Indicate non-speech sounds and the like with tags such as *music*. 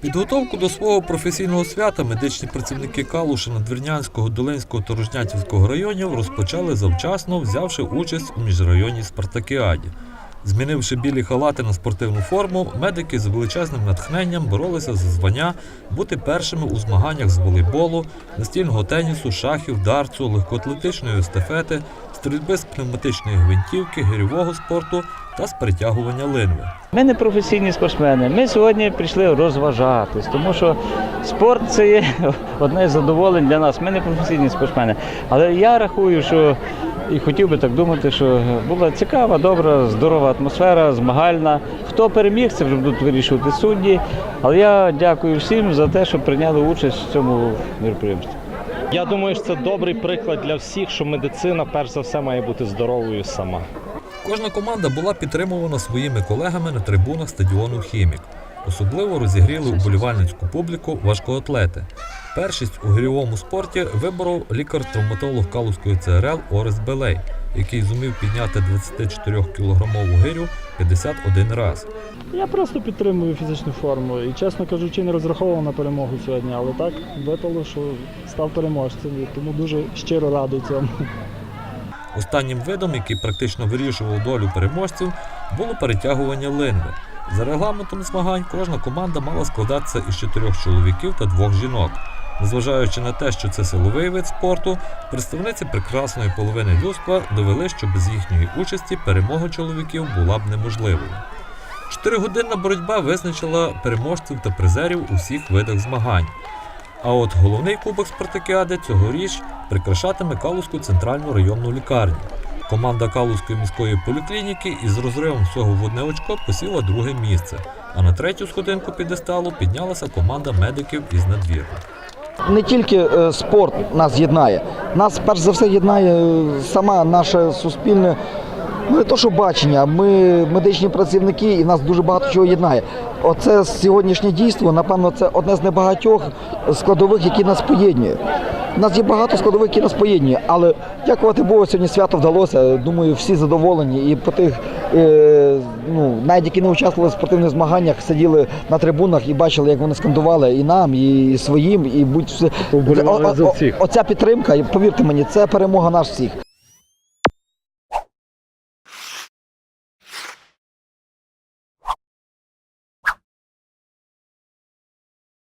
Підготовку до свого професійного свята медичні працівники Калушина, Двірнянського, Долинського та Рожнятівського районів розпочали завчасно, взявши участь у міжрайонній спартакіаді. Змінивши білі халати на спортивну форму, медики з величезним натхненням боролися за звання бути першими у змаганнях з волейболу, настільного тенісу, шахів, дарцу, легкоатлетичної естафети, стрільби з пневматичної гвинтівки, гирьового спорту та з притягування линви. Ми не професійні спортсмени. Ми сьогодні прийшли розважатись, тому що спорт це є *laughs* одне з задоволень для нас. Ми не професійні спортсмени. Але я рахую, що і хотів би так думати, що була цікава, добра, здорова атмосфера, змагальна. Хто переміг, це вже будуть вирішувати судді. Але я дякую всім за те, що прийняли участь в цьому мероприємстві. Я думаю, що це добрий приклад для всіх, що медицина перш за все має бути здоровою сама. Кожна команда була підтримувана своїми колегами на трибунах стадіону Хімік. Особливо розігріли уболівальницьку публіку важкоатлети. Першість у гирьовому спорті виборов лікар-травматолог Калузької ЦРЛ Орес Белей, який зумів підняти 24-кілограмову гирю 51 раз. Я просто підтримую фізичну форму і, чесно кажучи, не розраховував на перемогу сьогодні, але так випало, що став переможцем, тому дуже щиро радий цьому. Останнім видом, який практично вирішував долю переможців, було перетягування линви. За регламентом змагань кожна команда мала складатися із чотирьох чоловіків та двох жінок. Незважаючи на те, що це силовий вид спорту, представниці прекрасної половини людства довели, що без їхньої участі перемога чоловіків була б неможливою. Чотиригодинна боротьба визначила переможців та призерів у всіх видах змагань. А от головний кубок спартакіади цьогоріч прикрашатиме Калузьку центральну районну лікарню. Команда Калузької міської поліклініки із розривом всього в одне очко посіла друге місце. А на третю сходинку підесталу піднялася команда медиків із надвірна. Не тільки е, спорт нас єднає, нас перш за все єднає е, сама наше суспільне. Ну, не то, що бачення, ми медичні працівники, і нас дуже багато чого єднає. Оце сьогоднішнє дійство, напевно, це одне з небагатьох складових, які нас поєднує. У нас є багато складових, які нас поєднує, але дякувати Богу, сьогодні свято вдалося. Думаю, всі задоволені. І по тих, е, ну, навіть які не участвували в спортивних змаганнях, сиділи на трибунах і бачили, як вони скандували і нам, і своїм, і будь-все. Оця підтримка, повірте мені, це перемога нас всіх.